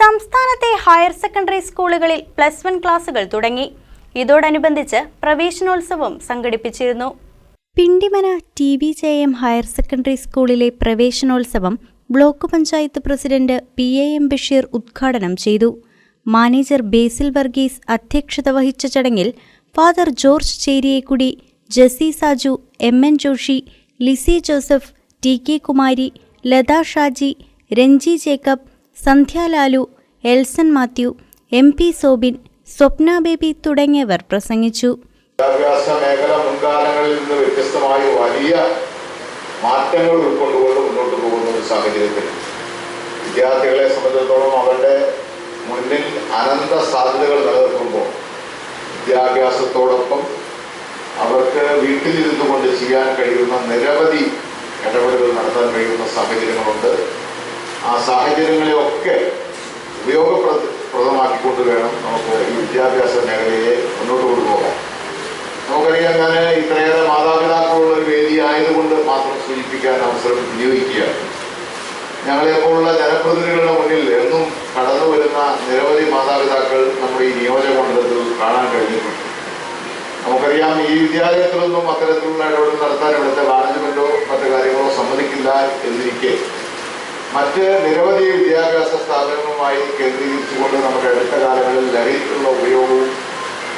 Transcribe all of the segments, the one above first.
സംസ്ഥാനത്തെ higher secondary സ്കൂളുകളിൽ plus one ക്ലാസുകൾ തുടങ്ങി. ഇതോടനുബന്ധിച്ച് പ്രവേശനോത്സവം സംഘടിപ്പിച്ചിരുന്നു. Pindimana T V J M higher secondary സ്കൂളിലെ പ്രവേശനോത്സവം block panchayat president P A M Basheer ഉദ്ഘാടനം ചെയ്തു. മാനേജർ ബേസിൽ വർഗീസ് അധ്യക്ഷത വഹിച്ച ചടങ്ങിൽ father George Cheriyekkudi Jessy Saju M N Joshi Lissy Joseph T K Kumari Latha Shaji Renji Jacob Sandhya Lalu Elson Mathew M P Sobin Swapna Baby തുടങ്ങിയവർ പ്രസംഗിച്ചു. വിദ്യാഭ്യാസ മേഖല മുൻകാലങ്ങളിൽ നിന്ന് വ്യത്യസ്തമായി വലിയ മാറ്റങ്ങൾ ഉൾക്കൊണ്ടുകൊണ്ട് മുന്നോട്ട് പോകുന്ന ഒരു സാഹചര്യത്തിൽ വിദ്യാർത്ഥികളെ സംബന്ധിച്ചിടത്തോളം അവരുടെ മുന്നിൽ അനന്ത സാധ്യതകൾ നിലനിൽക്കുമ്പോൾ വിദ്യാഭ്യാസത്തോടൊപ്പം അവർക്ക് വീട്ടിലിരുന്നു കൊണ്ട് ചെയ്യാൻ കഴിയുന്ന നിരവധി ഇടപെടലുകൾ നടത്താൻ കഴിയുന്ന സാഹചര്യങ്ങളുണ്ട്. ആ സാഹചര്യങ്ങളെയൊക്കെ ഉപയോഗപ്രദമാക്കിക്കൊണ്ട് വേണം നമുക്ക് ഈ വിദ്യാഭ്യാസ മേഖലയെ മുന്നോട്ട് കൊണ്ടുപോകാൻ. നമുക്കറിയാം ഞാൻ ഇത്രയേറെ മാതാപിതാക്കളുള്ള ഒരു വേദി ആയതുകൊണ്ട് മാത്രം സൂചിപ്പിക്കാൻ അവസരം വിനിയോഗിക്കുകയാണ്. ഞങ്ങളെപ്പോലുള്ള ജനപ്രതിനിധികളുടെ മുന്നിൽ എന്നും കടന്നു വരുന്ന നിരവധി മാതാപിതാക്കൾ നമ്മുടെ ഈ നിയോജക മണ്ഡലത്തിൽ കാണാൻ കഴിഞ്ഞിട്ടുണ്ട്. നമുക്കറിയാം ഈ വിദ്യാലയത്തിലൊന്നും അത്തരത്തിലുള്ള ഇടപെടൽ നടത്താൻ ഇവിടുത്തെ മാനേജ്മെന്റോ മറ്റു കാര്യങ്ങളോ സമ്മതിക്കില്ല എന്നിരിക്കെ മറ്റ് നിരവധി വിദ്യാഭ്യാസ സ്ഥാപനങ്ങളുമായി കേന്ദ്രീകരിച്ചുകൊണ്ട് നമുക്ക് അടുത്ത കാലങ്ങളിൽ ലഹരിക്കുള്ള ഉപയോഗവും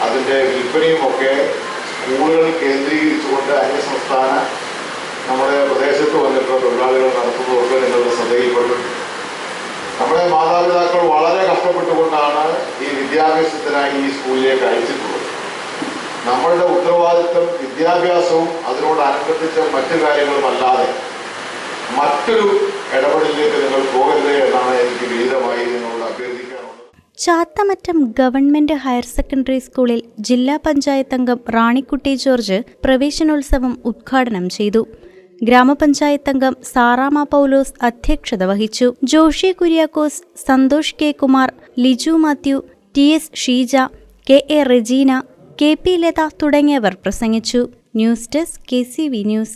അതിന്റെ വിൽപ്പനയും ഒക്കെ സ്കൂളുകൾ കേന്ദ്രീകരിച്ചുകൊണ്ട് അന്യസംസ്ഥാന നമ്മുടെ പ്രദേശത്ത് വന്നിട്ടുള്ള തൊഴിലാളികൾ നടത്തുന്നവർക്ക് നിങ്ങളുടെ ശ്രദ്ധയിൽപ്പെടും നമ്മുടെ മാതാപിതാക്കൾ വളരെ കഷ്ടപ്പെട്ടുകൊണ്ടാണ് ഈ വിദ്യാഭ്യാസത്തിനായി ഈ സ്കൂളിലേക്ക് അയച്ചിട്ടുള്ളത്. നമ്മളുടെ ഉത്തരവാദിത്വം വിദ്യാഭ്യാസവും അതിനോട് അതിനോടനുബന്ധിച്ച മറ്റു കാര്യങ്ങളുമല്ലാതെ മറ്റൊരു ഇടപെടലിലേക്ക് നിങ്ങൾ പോകരുത് എന്നാണ് എനിക്ക് വിഹിതമായി നിങ്ങളോട് അഭ്യർത്ഥിക്കാനുള്ളത്. ചാത്തമറ്റം ഗവൺമെന്റ് ഹയർ സെക്കൻഡറി സ്കൂളിൽ ജില്ലാ പഞ്ചായത്ത് അംഗം റാണിക്കുട്ടി ജോർജ് പ്രവേശനോത്സവം ഉദ്ഘാടനം ചെയ്തു. ഗ്രാമപഞ്ചായത്ത് അംഗം സാറാമ പൗലോസ് അധ്യക്ഷത വഹിച്ചു. Joshi Kuriakose Santhosh K Kumar Liju Mathew T S Sheeja K A Regina K P Latha തുടങ്ങിയവർ പ്രസംഗിച്ചു. News desk K C V news.